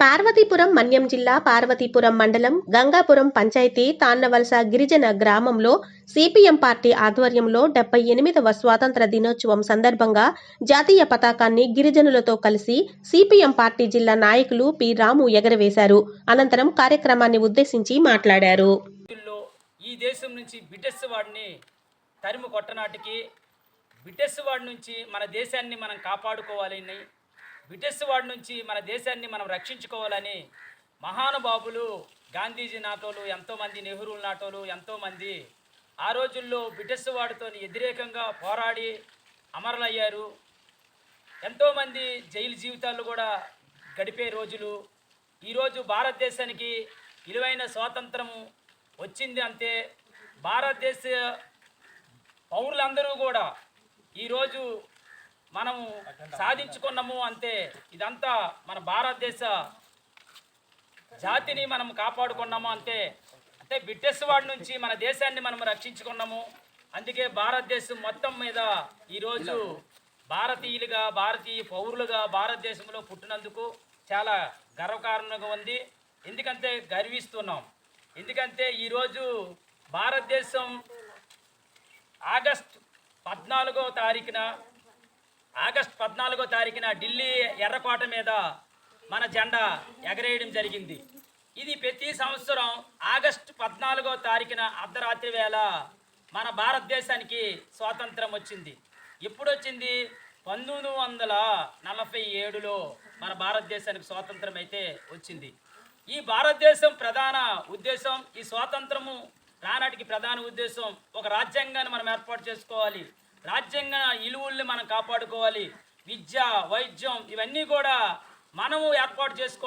పార్వతీపురం మన్యం జిల్లా పార్వతీపురం మండలం గంగాపురం పంచాయతీ తాన్నవలస గిరిజన గ్రామంలో సిపిఎం పార్టీ ఆధ్వర్యంలో డెబ్బై ఎనిమిదవ స్వాతంత్ర దినోత్సవం సందర్భంగా జాతీయ పతాకాన్ని గిరిజనులతో కలిసి సిపిఎం పార్టీ జిల్లా నాయకులు పి. రాము ఎగరవేశారు. అనంతరం కార్యక్రమాన్ని ఉద్దేశించి మాట్లాడారు. తరిమి కొట్టనాటికి బ్రిటిష్ వాడి నుంచి మన దేశాన్ని మనం కాపాడుకోవాలని బ్రిటిష్ వాడి నుంచి మన దేశాన్ని మనం రక్షించుకోవాలని మహానుభావులు గాంధీజీ నాటోలు ఎంతోమంది నెహ్రూల నాటోలు ఎంతోమంది ఆ రోజుల్లో బ్రిటిష్ వాడితో వ్యతిరేకంగా పోరాడి అమరులయ్యారు. ఎంతోమంది జైలు జీవితాలు కూడా గడిపే రోజులు. ఈరోజు భారతదేశానికి విలువైన స్వాతంత్రము వచ్చింది అంతే భారతదేశ పౌరులందరూ కూడా ఈరోజు మనము సాధించుకున్నాము అంతే ఇదంతా మన భారతదేశ జాతిని మనం కాపాడుకున్నాము అంతే అంటే బ్రిటిష్ వాడి నుంచి మన దేశాన్ని మనం రక్షించుకున్నాము. అందుకే భారతదేశం మొత్తం మీద ఈరోజు భారతీయులుగా భారతీయ పౌరులుగా భారతదేశంలో పుట్టినందుకు చాలా గర్వకారణంగా ఉంది. ఎందుకంటే గర్విస్తున్నాం. ఎందుకంటే ఈరోజు భారతదేశం ఆగస్ట్ పద్నాలుగో తారీఖున ఆగస్ట్ పద్నాలుగో తారీఖున ఢిల్లీ ఎర్రకోట మీద మన జెండా ఎగరేయడం జరిగింది. ఇది ప్రతి సంవత్సరం ఆగస్టు పద్నాలుగో తారీఖున అర్ధరాత్రి వేళ మన భారతదేశానికి స్వాతంత్రం వచ్చింది. ఎప్పుడు వచ్చింది? పంతొమ్మిది వందల నలభై ఏడులో మన భారతదేశానికి స్వాతంత్రం అయితే వచ్చింది. ఈ భారతదేశం ప్రధాన ఉద్దేశం ఈ స్వాతంత్రము నానాటికి ప్రధాన ఉద్దేశం ఒక రాజ్యాంగాన్ని మనం ఏర్పాటు చేసుకోవాలి. రాజ్యాంగ ఇలువుల్ని మనం కాపాడుకోవాలి. విద్య వైద్యం ఇవన్నీ కూడా మనము ఏర్పాటు చేసుకో